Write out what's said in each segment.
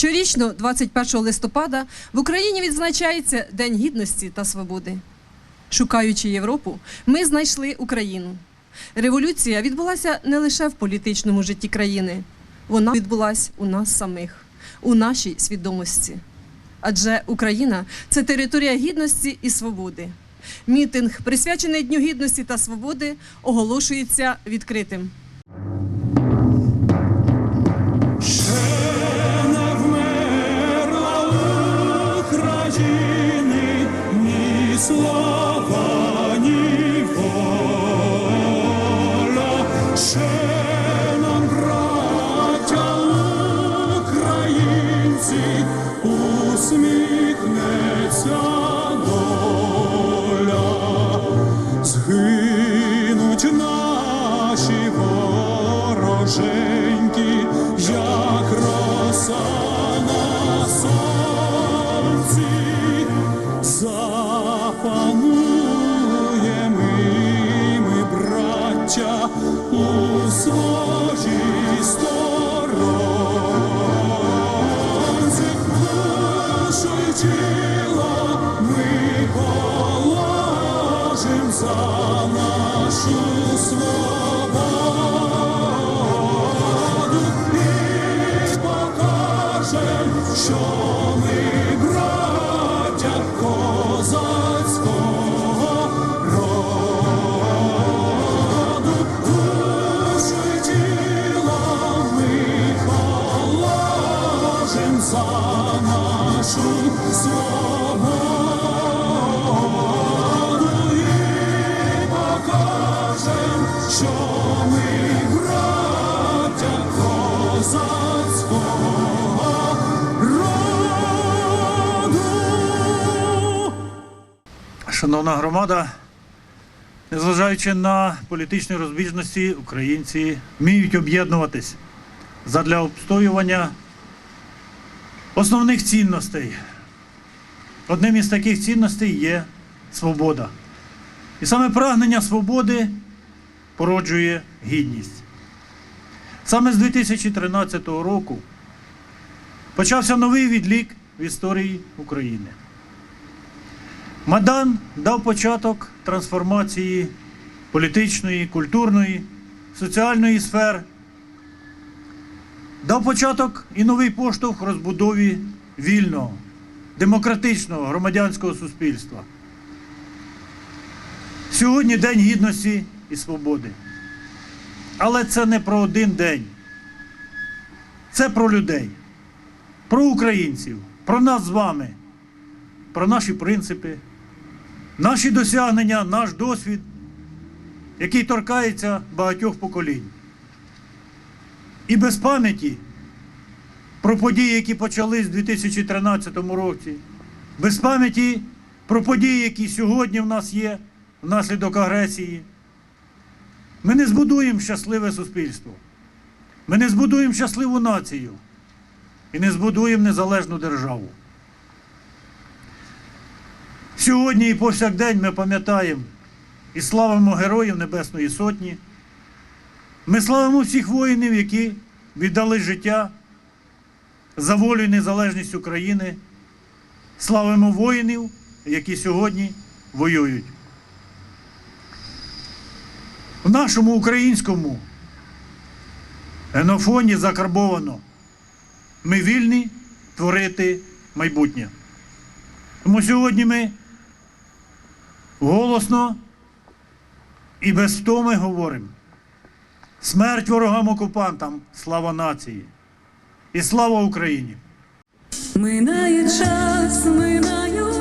Щорічно, 21 листопада, в Україні відзначається День гідності та свободи. Шукаючи Європу, ми знайшли Україну. Революція відбулася не лише в політичному житті країни, вона відбулася у нас самих, у нашій свідомості. Адже Україна це територія гідності і свободи. Мітинг, присвячений Дню гідності та свободи, оголошується відкритим. Слава, ні. Ще нам, браття українці, усміхнеться доля. Згинуть наші вороженьки, за нашу свободу Шановна громада, незважаючи на політичні розбіжності, українці вміють об'єднуватись задля обстоювання основних цінностей. Одним із таких цінностей є свобода. І саме прагнення свободи породжує гідність. Саме з 2013 року почався новий відлік в історії України. Майдан дав початок трансформації політичної, культурної, соціальної сфер, дав початок і новий поштовх розбудові вільного, демократичного громадянського суспільства. Сьогодні День гідності і свободи. Але це не про один день. Це про людей, про українців, про нас з вами, про наші принципи, наші досягнення, наш досвід, який торкається багатьох поколінь. І без пам'яті про події, які почались у 2013 році, без пам'яті про події, які сьогодні в нас є внаслідок агресії, ми не збудуємо щасливе суспільство. Ми не збудуємо щасливу націю і не збудуємо незалежну державу. Сьогодні і повсякдень ми пам'ятаємо і славимо Героїв Небесної Сотні. Ми славимо всіх воїнів, які віддали життя за волю і незалежність України. Славимо воїнів, які сьогодні воюють. В нашому українському генофоні закарбовано. Ми вільні творити майбутнє. Тому сьогодні ми голосно і без втоми говоримо. Смерть ворогам окупантам, слава нації і слава Україні! Минає час, минають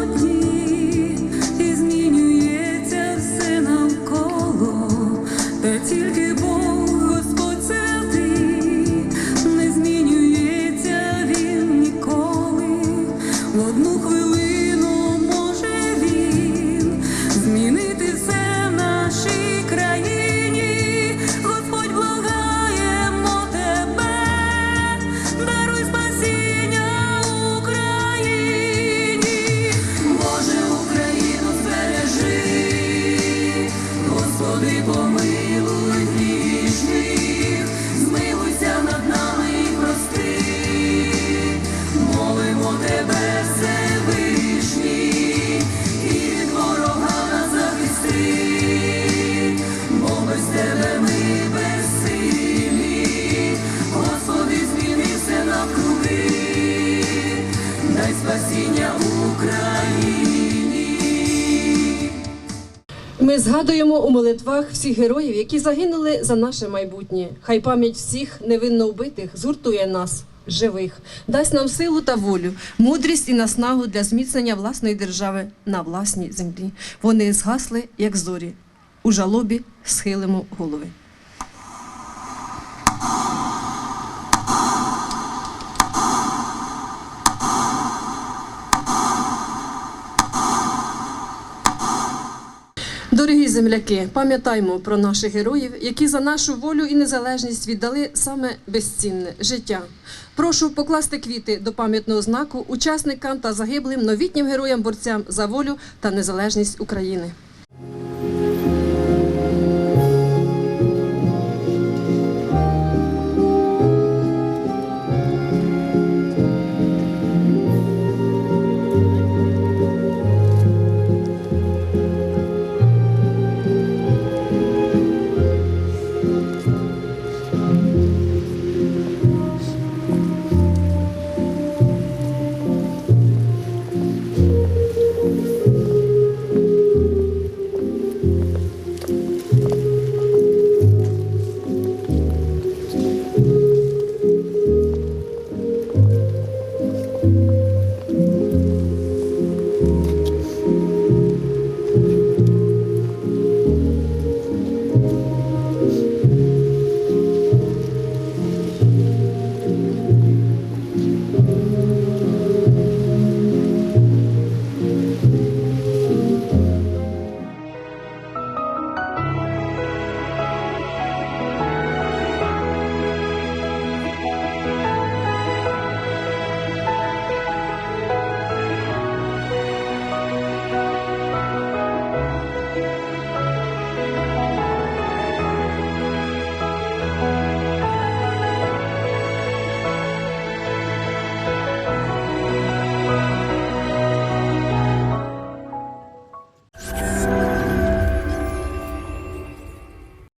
Згадуємо у молитвах всіх героїв, які загинули за наше майбутнє. Хай пам'ять всіх невинно вбитих згуртує нас, живих, дасть нам силу та волю, мудрість і наснагу для зміцнення власної держави на власній землі. Вони згасли, як зорі. У жалобі схилимо голови. Земляки, пам'ятаймо про наших героїв, які за нашу волю і незалежність віддали саме безцінне життя. Прошу покласти квіти до пам'ятного знаку учасникам та загиблим новітнім героям борцям за волю та незалежність України.